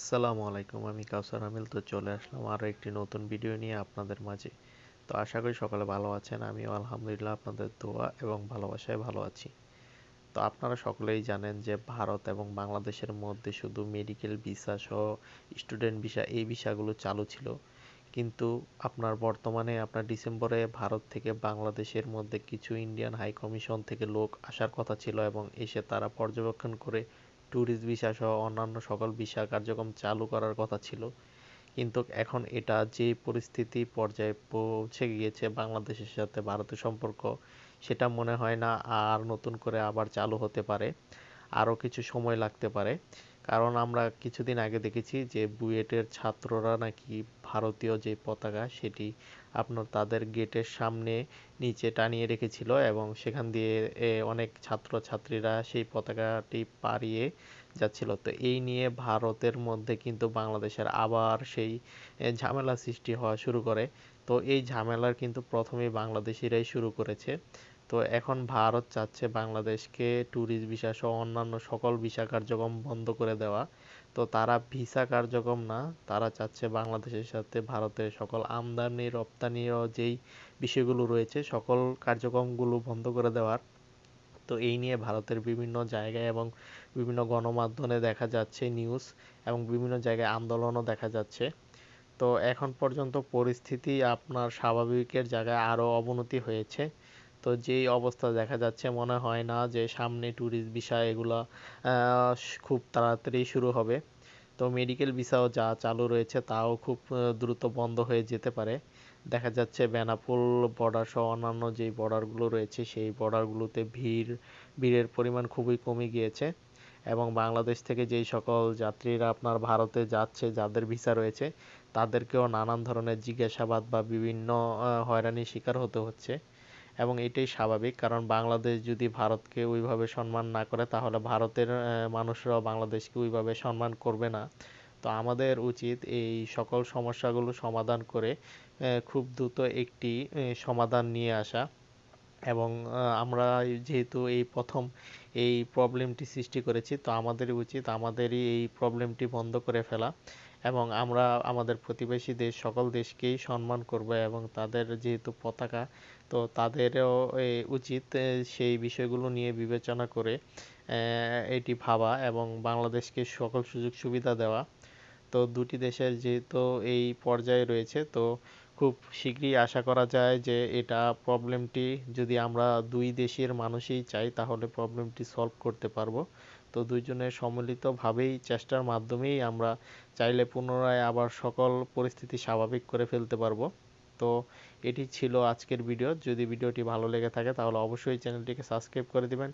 আসসালামু আলাইকুম, আমি কাউসার আমিল। তো চলে আসলাম আরও একটি নতুন ভিডিও নিয়ে আপনাদের মাঝে। তো আশা করি সকালে ভালো আছেন, আমিও আলহামদুলিল্লাহ আপনাদের দোয়া এবং ভালোবাসায় ভালো আছি। তো আপনারা সকলেই জানেন যে ভারত এবং বাংলাদেশের মধ্যে শুধু মেডিকেল ভিসা সহ স্টুডেন্ট ভিসা এই ভিসাগুলো চালু ছিল। কিন্তু আপনার বর্তমানে আপনার ডিসেম্বরে ভারত থেকে বাংলাদেশের মধ্যে কিছু ইন্ডিয়ান হাই কমিশন থেকে লোক আসার কথা ছিল এবং এসে তারা পর্যবেক্ষণ করে ট্যুরিস্ট ভিসা সহ অন্যান্য সকল ভিসা কার্যক্রম চালু করার কথা ছিল। কিন্তু এখন এটা যে পরিস্থিতি পর্যায়ে পৌঁছে গিয়েছে বাংলাদেশের সাথে ভারতের সম্পর্ক, সেটা মনে হয় না আর নতুন করে আবার চালু হতে পারে। আরও কিছু সময় লাগতে পারে। কারণ আমরা কিছুদিন আগে দেখেছি যে বুয়েটের ছাত্ররা নাকি ভারতীয় যে পতাকা সেটি আপনার তাদের গেটের সামনে নিচে টানিয়ে রেখেছিল এবং সেখান দিয়ে অনেক ছাত্রছাত্রীরা সেই পতাকাটি পাড়িয়ে যাচ্ছিল। তো এই নিয়ে ভারতের মধ্যে কিন্তু বাংলাদেশের আবার সেই ঝামেলা সৃষ্টি হওয়া শুরু করে। তো এই ঝামেলার কিন্তু প্রথমেই বাংলাদেশিরাই শুরু করেছে। তো এখন ভারত চাচ্ছে বাংলাদেশকে ট্যুরিস্ট ভিসা সহ অন্যান্য সকল ভিসা কার্যক্রম বন্ধ করে দেওয়া। তো তারা ভিসা কার্যক্রম না, তারা চাচ্ছে বাংলাদেশের সাথে ভারতের সকল আমদানি রপ্তানিও যেই বিষয়গুলো রয়েছে সকল কার্যক্রমগুলো বন্ধ করে দেওয়ার। তো এই নিয়ে ভারতের বিভিন্ন জায়গায় এবং বিভিন্ন গণমাধ্যমে দেখা যাচ্ছে নিউজ এবং বিভিন্ন জায়গায় আন্দোলনও দেখা যাচ্ছে। তো এখন পর্যন্ত পরিস্থিতি আপনার স্বাভাবিকের জায়গায় আরও অবনতি হয়েছে। তো যেই অবস্থা দেখা যাচ্ছে মনে হয় না যে সামনে ট্যুরিস্ট ভিসা এগুলো খুব তাড়াতাড়ি শুরু হবে। তো মেডিকেল ভিসাও যা চালু রয়েছে তাও খুব দ্রুত বন্ধ হয়ে যেতে পারে। দেখা যাচ্ছে বেনাপোল বর্ডার সহ অন্যান্য যেই বর্ডারগুলো রয়েছে সেই বর্ডারগুলোতে ভিড়, ভিড়ের পরিমাণ খুবই কমে গিয়েছে। এবং বাংলাদেশ থেকে যেই সকল যাত্রীরা আপনার ভারতে যাচ্ছে, যাদের ভিসা রয়েছে, তাদেরকেও নানান ধরনের জিজ্ঞাসাবাদ বা বিভিন্ন হয়রানির শিকার হতে হচ্ছে। এবং এটাই স্বাভাবিক, কারণ বাংলাদেশ যদি ভারতকে ওইভাবে সম্মান না করে, তাহলে ভারতের মানুষরাও বাংলাদেশকে ওইভাবে সম্মান করবে না। তো আমাদের উচিত এই সকল সমস্যাগুলো সমাধান করে খুব দ্রুত একটি সমাধান নিয়ে আসা। এবং আমরা যেহেতু এই প্রথম এই প্রবলেমটি সৃষ্টি করেছি, তো আমাদের উচিত আমাদেরই এই প্রবলেমটি বন্ধ করে ফেলা। এবং আমরা আমাদের প্রতিবেশী দেশ, সকল দেশকেই সম্মান করব এবং তাদের যেহেতু পতাকা, তো তাদেরও উচিত সেই বিষয়গুলো নিয়ে বিবেচনা করে এটি ভাবা এবং বাংলাদেশকে সকল সুযোগ সুবিধা দেওয়া। তো দুটি দেশের যেহেতু এই পর্যায়ে রয়েছে, তো খুব শীঘ্রই আশা করা যায় যে এটা প্রবলেমটি যদি আমরা দুই দেশের মানুষই চাই, তাহলে প্রবলেমটি সলভ করতে পারব। তো দুইজনের সম্মিলিতভাবেই চেষ্টার মাধ্যমেই আমরা চাইলে পুনরায় আবার সকল পরিস্থিতি স্বাভাবিক করে ফেলতে পারব। তো এটি ছিল আজকের ভিডিও। যদি ভিডিওটি ভালো লেগে থাকে তাহলে অবশ্যই চ্যানেলটিকে সাবস্ক্রাইব করে দিবেন।